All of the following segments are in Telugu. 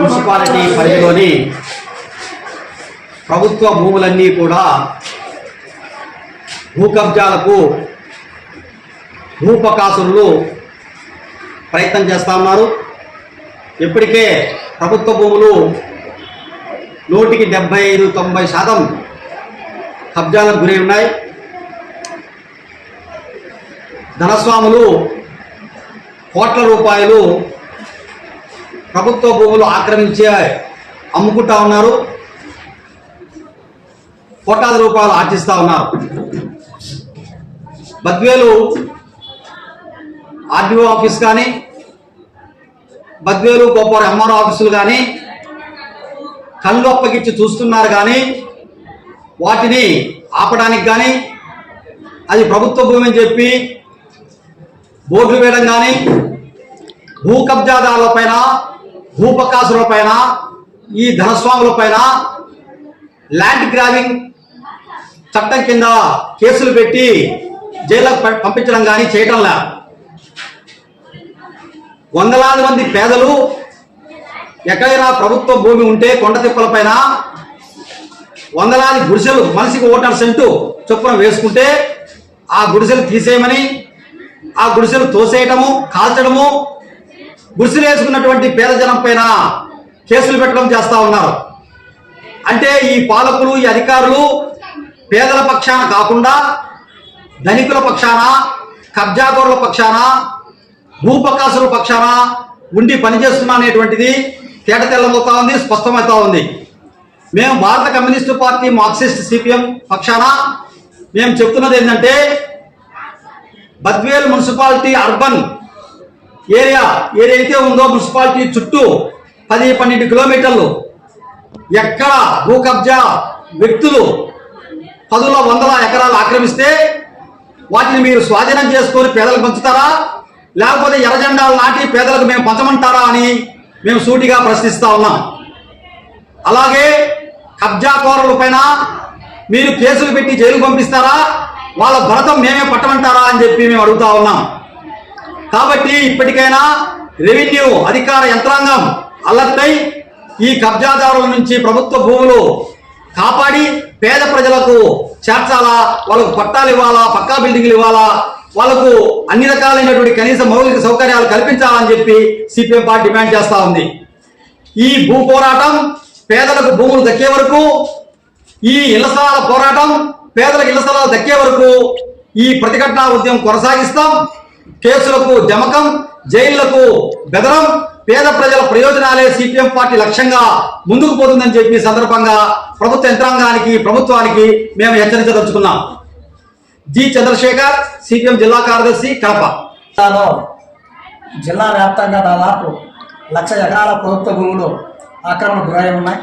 మున్సిపాలిటీ పరిధిలోని ప్రభుత్వ భూములన్నీ కూడా భూ కబ్జాలకు ప్రయత్నం చేస్తా ఉన్నారు. ఇప్పటికే ప్రభుత్వ భూములు నూటికి డెబ్బై ఐదు తొంభై శాతం కబ్జాలకు గురై ఉన్నాయి. ధనస్వాములు కోట్ల రూపాయలు ప్రభుత్వ భూములు ఆక్రమించి అమ్ముకుంటా ఉన్నారు. కోటాది రూపాయలు ఆర్జిస్తూ ఉన్నారు. బద్వేలు ఆర్డీఓ ఆఫీస్ కానీ బద్వేలు గోపాల ఎంఆర్ఓ ఆఫీసులు కానీ కళ్ళు అప్పగించి చూస్తున్నారు కానీ వాటిని ఆపడానికి కానీ అది ప్రభుత్వ భూమి అని చెప్పి బోర్డులు వేయడం కానీ భూ కబ్జాదారుల పైన భూపకాసుల పైన ఈ ధనస్వాముల పైన ల్యాండ్ గ్రావింగ్ చట్టం కింద కేసులు పెట్టి జైలుకు ప- పంపించడం కానీ చేయటంలా వందలాది మంది పేదలు ఎక్కడైనా ప్రభుత్వ భూమి ఉంటే కొండ తిప్పల పైన వందలాది గుడిసెలు మనిషికి ఓటర్ సెంటు చొప్పున వేసుకుంటే ఆ గుడిసెలు తీసేయమని ఆ గుడిసెలు తోసేయటము కాల్చడము గుర్సులు వేసుకున్నటువంటి పేద జనం పైన కేసులు పెట్టడం చేస్తూ ఉన్నారు. అంటే ఈ పాలకులు ఈ అధికారులు పేదల పక్షాన కాకుండా ధనికుల పక్షాన కబ్జాకోరుల పక్షాన భూపకాసుల పక్షాన ఉండి పనిచేస్తున్నా అనేటువంటిది తేట తెల్లమవుతా ఉంది స్పష్టమవుతా ఉంది. మేము భారత కమ్యూనిస్టు పార్టీ మార్క్సిస్ట్ సిపిఎం పక్షాన మేము చెప్తున్నది ఏంటంటే బద్వేల్ మున్సిపాలిటీ అర్బన్ ఏరియా ఏదైతే ఉందో మున్సిపాలిటీ చుట్టూ పది పన్నెండు కిలోమీటర్లు ఎక్కడ భూ కబ్జా వ్యక్తులు పదుల వందల ఎకరాలు ఆక్రమిస్తే వాటిని మీరు స్వాధీనం చేసుకొని పేదలకు పంచుతారా? లేకపోతే ఎర్రజెండాలు నాటి పేదలకు మేము పంచమంటారా అని మేము సూటిగా ప్రశ్నిస్తా ఉన్నాం. అలాగే కబ్జాకోరుల పైన మీరు కేసులు పెట్టి జైలు పంపిస్తారా? వాళ్ళ భరతం మేమే పట్టమంటారా అని చెప్పి మేము అడుగుతా ఉన్నాం. కాబట్టి ఇప్పటికైనా రెవెన్యూ అధికార యంత్రాంగం అలర్ట్ అయి ఈ కబ్జాదారుల నుంచి ప్రభుత్వ భూములు కాపాడి పేద ప్రజలకు చేర్చాలా వాళ్ళకు పట్టాలు ఇవ్వాలా పక్కా బిల్డింగ్లు ఇవ్వాలా వాళ్ళకు అన్ని రకాలైనటువంటి కనీస మౌలిక సౌకర్యాలు కల్పించాలని చెప్పి సిపిఎం పార్టీ డిమాండ్ చేస్తూ ఉంది. ఈ భూ పోరాటం పేదలకు భూములు దక్కే వరకు ఈ ఇళ్ళ స్థలాల పోరాటం పేదలకు ఇళ్ళ స్థలాలు దక్కే వరకు ఈ ప్రతిఘటన ఉద్యమం కొనసాగిస్తాం. కేసులకు జమకం జైళ్ళకు బెదరం పేద ప్రజల ప్రయోజనాలే సిపిఎం పార్టీ లక్ష్యంగా ముందుకు పోతుందని చెప్పి సందర్భంగా ప్రభుత్వ యంత్రాంగానికి ప్రభుత్వానికి మేము హెచ్చరించదలుచుకున్నాం. జి. చంద్రశేఖర్ సిపిఎం జిల్లా కార్యదర్శి కడప. జిల్లా వ్యాప్తంగా దాదాపు లక్ష ఎకరాల ప్రభుత్వ భూములు ఆక్రమణ గురై ఉన్నాయి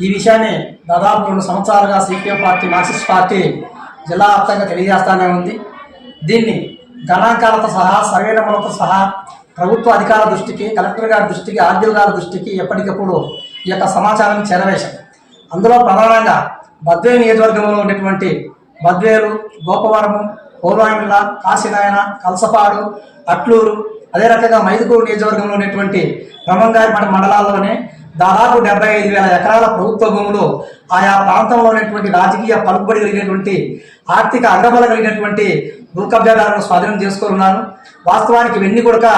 ఈ విషయాన్ని దాదాపు రెండు సంవత్సరాలుగా సిపిఎం పార్టీ మార్క్సిస్ట్ పార్టీ జిల్లా వ్యాప్తంగా తెలియజేస్తానే ఉంది. దీన్ని గణాంకాలతో సహా సర్వేలములతో సహా ప్రభుత్వ అధికారుల దృష్టికి కలెక్టర్ గారి దృష్టికి ఆర్డీఓ గారి దృష్టికి ఎప్పటికప్పుడు ఈ యొక్క సమాచారం చేరవేశాం. అందులో ప్రధానంగా బద్వే నియోజకవర్గంలో ఉన్నటువంటి బద్వేలు గోపవరము పౌర్వామిల్ల కాశీనాయన కలసపాడు అట్లూరు అదే రకంగా మైదుకూరు నియోజకవర్గంలో ఉన్నటువంటి బ్రహ్మంగారిపేట మండలాల్లోనే దాదాపు డెబ్బై ఐదు వేల ఎకరాల ప్రభుత్వ భూములు ఆయా ప్రాంతంలో ఉన్నటువంటి రాజకీయ పలుకుబడి కలిగినటువంటి ఆర్థిక అగ్రబల కలిగినటువంటి భూ కబ్జాదారులను స్వాధీనం చేసుకోనున్నాను వాస్తవానికి వెన్ని కొడక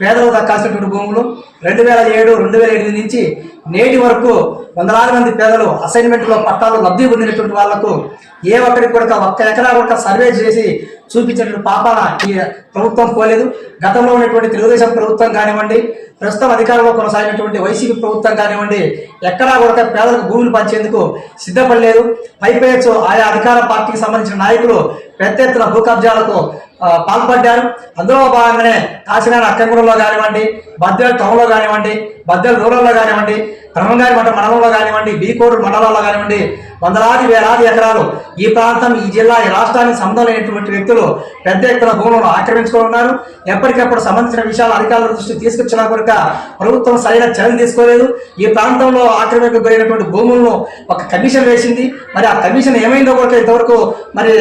పేదలు దక్కాల్సినటువంటి భూములు రెండు వేల ఏడు రెండు వేల ఎనిమిది నుంచి నేటి వరకు వందలాది మంది పేదలు అసైన్మెంట్లో పట్టాలు లబ్ధి పొందినటువంటి వాళ్ళకు ఏ ఒక్కరికి కూడా ఒక్క ఎకరా కూడా సర్వే చేసి చూపించినటువంటి పాపాన ఈ ప్రభుత్వం పోలేదు. గతంలో ఉన్నటువంటి తెలుగుదేశం ప్రభుత్వం కానివ్వండి ప్రస్తుతం అధికారంలో కొనసాగినటువంటి వైసీపీ ప్రభుత్వం కానివ్వండి ఎక్కడా కూడా పేదలకు భూములు పంచేందుకు సిద్ధపడలేదు. పైపేయచ్చు ఆయా అధికార పార్టీకి సంబంధించిన నాయకులు పెద్ద ఎత్తున భూ కబ్జాలకు పాల్పడ్డారు. అందులో భాగంగానే కాశీనారాయణ అక్కంగూడలో కానివ్వండి బద్దెల టౌన్లో కానివ్వండి బద్దెల రూరల్లో కానివ్వండి బ్రహ్మంగారి మఠ మండలంలో కానివ్వండి బీకోడు మండలాల్లో కానివ్వండి వందలాది వేలాది ఎకరాలు ఈ ప్రాంతం ఈ జిల్లా ఈ రాష్ట్రానికి సంబంధం లేనటువంటి వ్యక్తులు పెద్ద ఎత్తున భూములను ఆక్రమించుకొని ఉన్నారు. ఎప్పటికప్పుడు సంబంధించిన విషయాలు అధికారుల దృష్టి తీసుకొచ్చిన కొరక ప్రభుత్వం సరైన చర్యలు తీసుకోలేదు. ఈ ప్రాంతంలో ఆక్రమిక గురైనటువంటి భూములను ఒక కమిషన్ వేసింది. మరి ఆ కమిషన్ ఏమైందో కూడా ఇంతవరకు మరి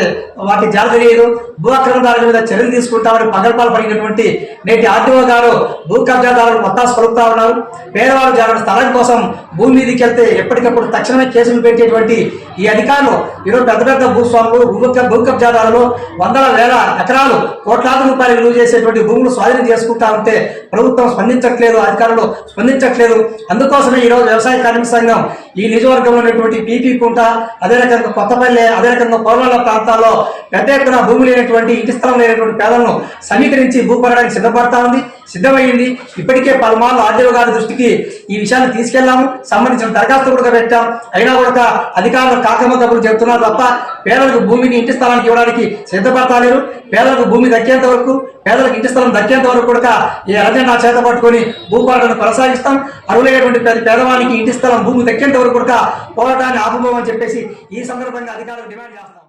వాటి జాడ తెలియదు. భూ అక్రమదారుల మీద చర్యలు తీసుకుంటామని పగల్పాలు పడినటువంటి నేటి ఆర్టీఓ గారు భూ కబ్జాదారులు మొత్తం పలుకుతా ఉన్నారు. పేదవాళ్ళు జాగ్రత్త స్థలం కోసం భూమి మీదకి వెళ్తే ఎప్పటికప్పుడు తక్షణమే కేసులు పెట్టేటువంటి ఈ అధికారులు ఈరోజు పెద్ద పెద్ద భూస్వాములు భూ భూ కబ్జాదారులు వందల వేల ఎకరాలు కోట్లాది రూపాయలు విలువ చేసేటువంటి భూములు స్వాధీనం చేసుకుంటా ఉంటే ప్రభుత్వం స్పందించట్లేదు అధికారులు స్పందించట్లేదు. అందుకోసమే ఈరోజు వ్యవసాయ కార్మిక సంఘం ఈ నియోజకవర్గంలో ఉన్నటువంటి పీపీ కుంట అదే రకంగా కొత్తపల్లె అదే రకంగా పౌరాల ప్రాంతాల్లో పెద్ద ఎత్తున భూమి లేనటువంటి ఇంటి స్థలం లేనటువంటి పేదలను సమీకరించి భూపడడానికి సిద్ధపడతా ఉంది సిద్ధమైంది. ఇప్పటికే పలుమార్లు ఆర్డీఓ గారి దృష్టికి ఈ విషయాన్ని తీసుకెళ్ళాము సంబంధించిన దరఖాస్తు కూడా పెట్టాం. అయినా కూడా అధికారులు కాకమ్మ తప్పుడు చెప్తున్నారు తప్ప పేదలకు భూమిని ఇంటి స్థలానికి ఇవ్వడానికి సిద్ధపడతాలేరు. పేదలకు భూమి దక్కేంత వరకు పేదలకు ఇంటి స్థలం దక్కేంత వరకు కూడా ఈ అజెండా చేత పట్టుకొని భూపాటను కొనసాగిస్తాం. అరువులైనటువంటి పేద పేదవానికి ఇంటి స్థలం భూమి దక్కేంత వరకు కూడా పోరాటాన్ని ఆపుకోమని చెప్పేసి ఈ సందర్భంగా అధికారులు డిమాండ్ చేస్తారు